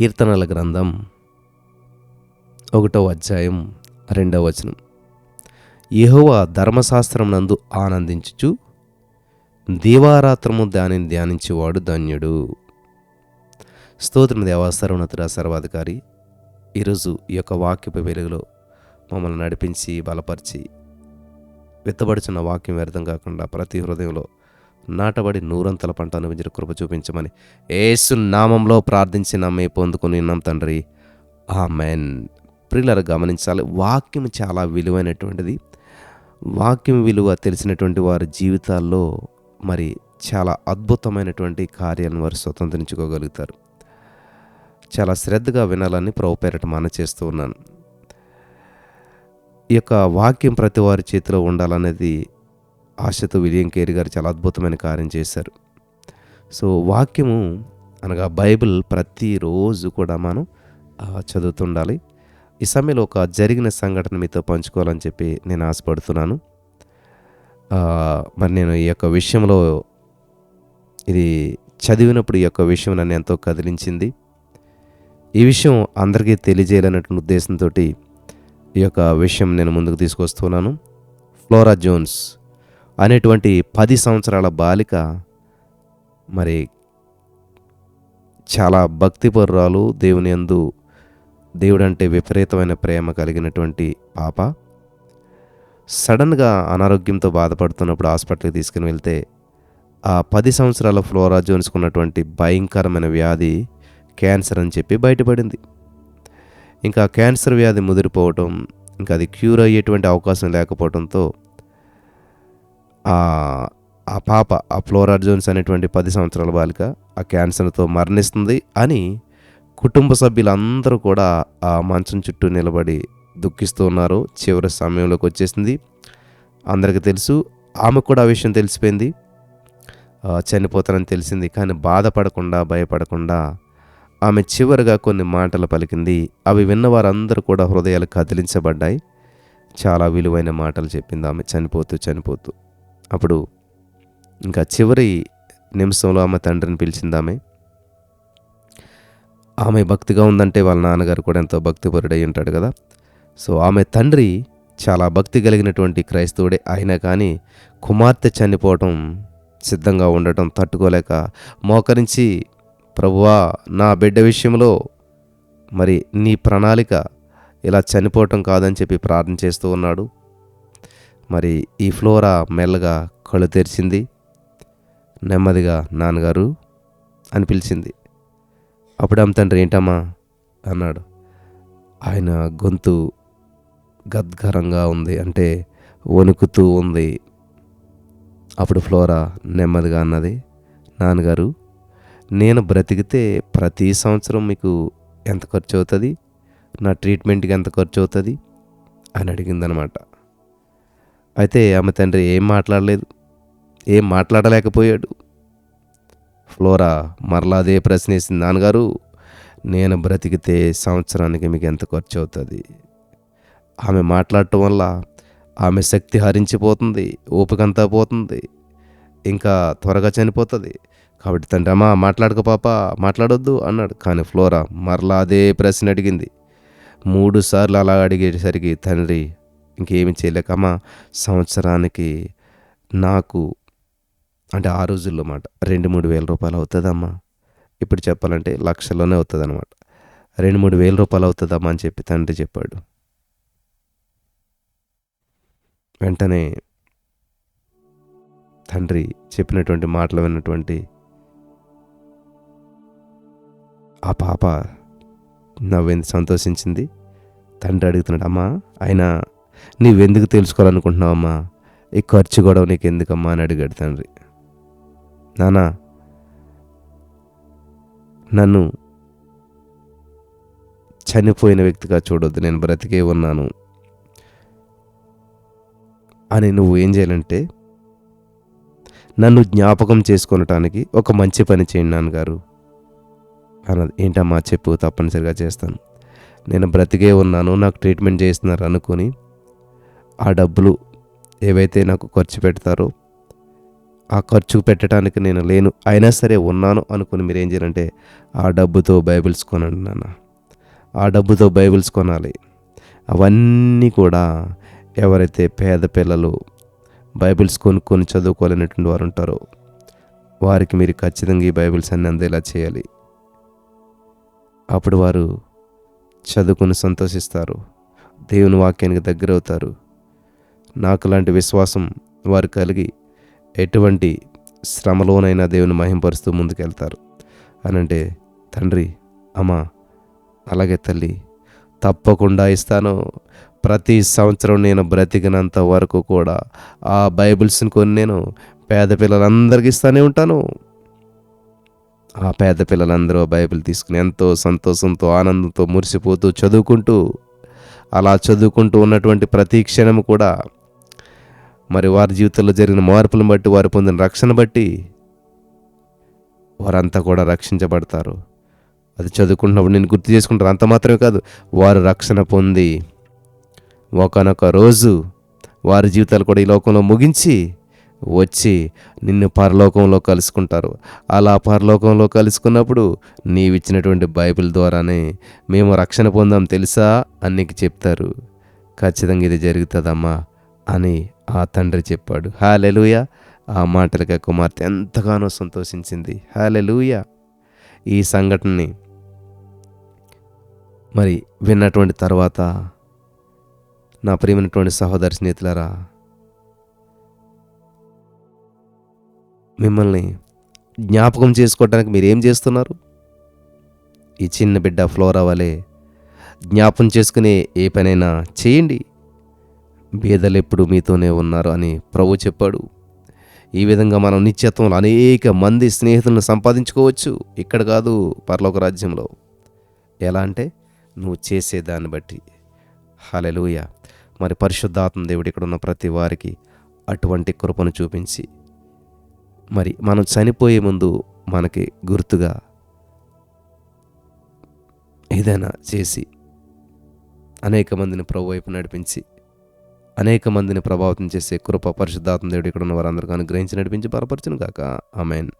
కీర్తనల గ్రంథం ఒకటో అధ్యాయం రెండవ వచనం. యెహోవా ధర్మశాస్త్రం నందు ఆనందించుచు దీవారాత్రము దానిని ధ్యానించేవాడు ధన్యుడు. స్తోత్రం దేవా సర్వాధికారి. ఈరోజు ఈ యొక్క వాక్యపు వెలుగులో మమ్మల్ని నడిపించి బలపరిచి విత్తబడుచున్న వాక్యం వ్యర్థం కాకుండా ప్రతి హృదయంలో నాటబడి నూరంతల పంట అనుభవించిన కృప చూపించమని ఏసు నామంలో ప్రార్థించి నమ్మే పొందుకుని ఉన్నాం తండ్రి. ఆ మెన్ ప్రిల్లర్ గమనించాలి వాక్యం చాలా విలువైనటువంటిది. వాక్యం విలువ తెలిసినటువంటి వారి జీవితాల్లో మరి చాలా అద్భుతమైనటువంటి కార్యాలను వారు స్వతంత్రించుకోగలుగుతారు. చాలా శ్రద్ధగా వినాలని ప్రభుపేరట మన చేస్తూ ఉన్నాను ఈ యొక్క వాక్యం ప్రతి వారి చేతిలో ఉండాలనేది ఆశతో విలియం కేర్ గారు చాలా అద్భుతమైన కార్యం చేశారు. సో వాక్యము అనగా బైబిల్ ప్రతిరోజు కూడా మనం చదువుతుండాలి. ఈ సమయంలో ఒక జరిగిన సంఘటన మీతో పంచుకోవాలని చెప్పి నేను ఆశపడుతున్నాను. మరి నేను ఈ యొక్క విషయంలో ఇది చదివినప్పుడు ఈ యొక్క విషయం నన్ను ఎంతో కదిలించింది. ఈ విషయం అందరికీ తెలియజేయాలన్నటువంటి ఉద్దేశంతో ఈ యొక్క విషయం నేను ముందుకు తీసుకొస్తున్నాను. ఫ్లోరా జోన్స్ అనేటువంటి పది సంవత్సరాల బాలిక మరి చాలా భక్తిపరురాలు దేవుని యందు దేవుడంటే విపరీతమైన ప్రేమ కలిగినటువంటి పాప. సడన్గా అనారోగ్యంతో బాధపడుతున్నప్పుడు హాస్పిటల్కి తీసుకుని వెళ్తే ఆ పది సంవత్సరాల ఫ్లోరా జోన్స్కు ఉన్నటువంటి భయంకరమైన వ్యాధి క్యాన్సర్ అని చెప్పి బయటపడింది. ఇంకా క్యాన్సర్ వ్యాధి ముదిరిపోవటం ఇంకా అది క్యూర్ అయ్యేటువంటి అవకాశం లేకపోవడంతో ఆ పాప ఆ ఫ్లోరా జోన్స్ అనేటువంటి పది సంవత్సరాల బాలిక ఆ క్యాన్సర్తో మరణిస్తుంది అని కుటుంబ సభ్యులందరూ కూడా ఆ మంచం చుట్టూ నిలబడి దుఃఖిస్తూ ఉన్నారు. చివరి సమయంలోకి వచ్చేసింది. అందరికీ తెలుసు ఆమెకు కూడా ఆ విషయం తెలిసిపోయింది. ఆ, చనిపోతానని తెలిసింది కానీ బాధపడకుండా భయపడకుండా ఆమె చివరిగా కొన్ని మాటలు పలికింది. అవి విన్న వారందరూ కూడా హృదయాలు కదిలించబడ్డాయి. చాలా విలువైన మాటలు చెప్పింది ఆమె చనిపోతూ చనిపోతూ. అప్పుడు ఇంకా చివరి నిమిషంలో ఆమె తండ్రిని పిలిచింది ఆమె ఆమె భక్తిగా ఉందంటే వాళ్ళ నాన్నగారు కూడా ఎంతో భక్తిపరుడై ఉంటాడు కదా. సో ఆమె తండ్రి చాలా భక్తి కలిగినటువంటి క్రైస్తవుడే. అయినా కానీ కుమార్తె చనిపోవటం సిద్ధంగా ఉండటం తట్టుకోలేక మోకరించి ప్రభువా నా బిడ్డ విషయంలో మరి నీ ప్రణాళిక ఇలా చనిపోవటం కాదని చెప్పి ప్రార్థన చేస్తూ ఉన్నాడు. మరి ఈ ఫ్లోరా మెల్లగా కళ్ళు తెరిచింది. నెమ్మదిగా నాన్నగారు అని పిలిచింది. అప్పుడు ఆమె తండ్రి ఏంటమ్మా? అన్నాడు. ఆయన గొంతు గద్గరంగా ఉంది అంటే వణుకుతూ ఉంది. అప్పుడు ఫ్లోరా నెమ్మదిగా అన్నది నాన్నగారు నేను బ్రతికితే ప్రతి సంవత్సరం మీకు ఎంత ఖర్చు అవుతుంది నా ట్రీట్మెంట్కి ఎంత ఖర్చు అవుతుంది అని అడిగిందనమాట. అయితే ఆమె తండ్రి ఏం మాట్లాడలేదు ఏం మాట్లాడలేకపోయాడు. ఫ్లోరా మరలా అదే ప్రశ్న వేసింది నాన్నగారు నేను బ్రతికితే సంవత్సరానికి మీకు ఎంత ఖర్చు అవుతుంది? ఆమె మాట్లాడటం వల్ల ఆమె శక్తి హరించిపోతుంది ఓపికంతా పోతుంది ఇంకా త్వరగా చనిపోతుంది. కాబట్టి తండ్రి అమ్మా మాట్లాడక పాప మాట్లాడొద్దు అన్నాడు. కానీ ఫ్లోరా మరలా అదే ప్రశ్న అడిగింది. మూడు సార్లు అలా అడిగేసరికి తండ్రి ఇంకేమి చేయలేక అమ్మా సంవత్సరానికి నాకు అంటే ఆ రోజుల్లో మాట రెండు మూడు వేల రూపాయలు అవుతుందమ్మా. ఇప్పుడు చెప్పాలంటే లక్షల్లోనే అవుతుంది అనమాట రెండు మూడు వేల రూపాయలు అవుతుందమ్మా అని చెప్పి తండ్రి చెప్పాడు. వెంటనే తండ్రి చెప్పినటువంటి మాటలు విన్నటువంటి ఆ పాప నవ్వింది సంతోషించింది. తండ్రి అడుగుతున్నాడు అమ్మా అయినా నీవెందుకు తెలుసుకోవాలనుకుంటున్నావమ్మా? ఈ ఖర్చు గొడవ నీకు ఎందుకమ్మా అని అడిగాడు తండ్రి. నానా నన్ను చనిపోయిన వ్యక్తిగా చూడొద్దు. నేను బ్రతికే ఉన్నాను. అని నువ్వు ఏం చేయాలంటే నన్ను జ్ఞాపకం చేసుకొనటానికి ఒక మంచి పని చేయండి నాన్నగారు. అన్నది. ఏంటమ్మా? చెప్పు తప్పనిసరిగా చేస్తాను. నేను బ్రతికే ఉన్నాను. నాకు ట్రీట్మెంట్ చేస్తున్నారు అనుకుని ఆ డబ్బులు ఏవైతే నాకు ఖర్చు పెడతారో ఆ ఖర్చు పెట్టడానికి నేను లేను. అయినా సరే ఉన్నాను అనుకుని మీరు ఏం చేయాలంటే ఆ డబ్బుతో బైబిల్స్ కొనండి నాన్న. ఆ డబ్బుతో బైబిల్స్ కొనాలి. అవన్నీ కూడా ఎవరైతే పేద పిల్లలు బైబిల్స్ కొనుక్కొని చదువుకోలేనటువంటి వారు ఉంటారో వారికి మీరు ఖచ్చితంగా ఈ బైబిల్స్ అన్ని అందేలా చేయాలి. అప్పుడు వారు చదువుకుని సంతోషిస్తారు. దేవుని వాక్యానికి దగ్గర అవుతారు నాకు లాంటి విశ్వాసం వారు కలిగి ఎటువంటి శ్రమలోనైనా దేవుని మహింపరుస్తూ ముందుకెళ్తారు. అనంటే తండ్రి అమ్మా అలాగే తల్లి తప్పకుండా ఇస్తాను. ప్రతి సంవత్సరం నేను బ్రతికినంత వరకు కూడా ఆ బైబిల్స్ని కొన్ని నేను పేద పిల్లలందరికీ ఇస్తానే ఉంటాను. ఆ పేద పిల్లలందరూ ఆ బైబిల్ తీసుకుని ఎంతో సంతోషంతో ఆనందంతో మురిసిపోతూ చదువుకుంటూ అలా చదువుకుంటూ ఉన్నటువంటి ప్రతి క్షణం కూడా మరి వారి జీవితంలో జరిగిన మార్పులను బట్టి వారు పొందిన రక్షణ బట్టి వారంతా కూడా రక్షించబడతారు. అది చదువుకుంటున్నప్పుడు నేను గుర్తు చేసుకుంటారు అంత మాత్రమే కాదు వారు రక్షణ పొంది ఒకనొక రోజు వారి జీవితాలు కూడా ఈ లోకంలో ముగించి వచ్చి నిన్ను పరలోకంలో కలుసుకుంటారు. అలా పరలోకంలో కలుసుకున్నప్పుడు నీవిచ్చినటువంటి బైబిల్ ద్వారానే మేము రక్షణ పొందాం తెలుసా? అని నీకు చెప్తారు. ఖచ్చితంగా ఇది జరుగుతుందమ్మా. అని ఆ తండ్రి చెప్పాడు. హాలెలుయ! ఆ మాటలకి కుమార్తె ఎంతగానో సంతోషించింది. హాలెలుయ! ఈ సంఘటనని మరి విన్నటువంటి తర్వాత నా ప్రియమైనటువంటి సహోదరి స్నేహితులారా మిమ్మల్ని జ్ఞాపకం చేసుకోవడానికి మీరు ఏం చేస్తున్నారు? ఈ చిన్న బిడ్డ ఫ్లోరా వలె జ్ఞాపకం చేసుకునే ఏ పనైనా చేయండి. బీదలు ఎప్పుడు మీతోనే ఉన్నారు అని ప్రభు చెప్పాడు. ఈ విధంగా మనం నిత్యత్వంలో అనేక మంది స్నేహితులను సంపాదించుకోవచ్చు. ఇక్కడ కాదు పరలోక రాజ్యంలో. ఎలా అంటే నువ్వు చేసే దాన్ని బట్టి. హలెలూయ మరి పరిశుద్ధాత్మ దేవుడు ఇక్కడ ఉన్న ప్రతి వారికి అటువంటి కృపను చూపించి మరి మనం చనిపోయే ముందు మనకి గుర్తుగా ఏదైనా చేసి అనేక మందిని ప్రభు వైపు నడిపించి అనేక మందిని ప్రభావితం చేసే కృప పరిశుద్ధాత్మ దేవుడు ఇక్కడ ఉన్న వారందరికీ అనుగ్రహించి నడిపించి బలపరచును కాక ఆమెన్.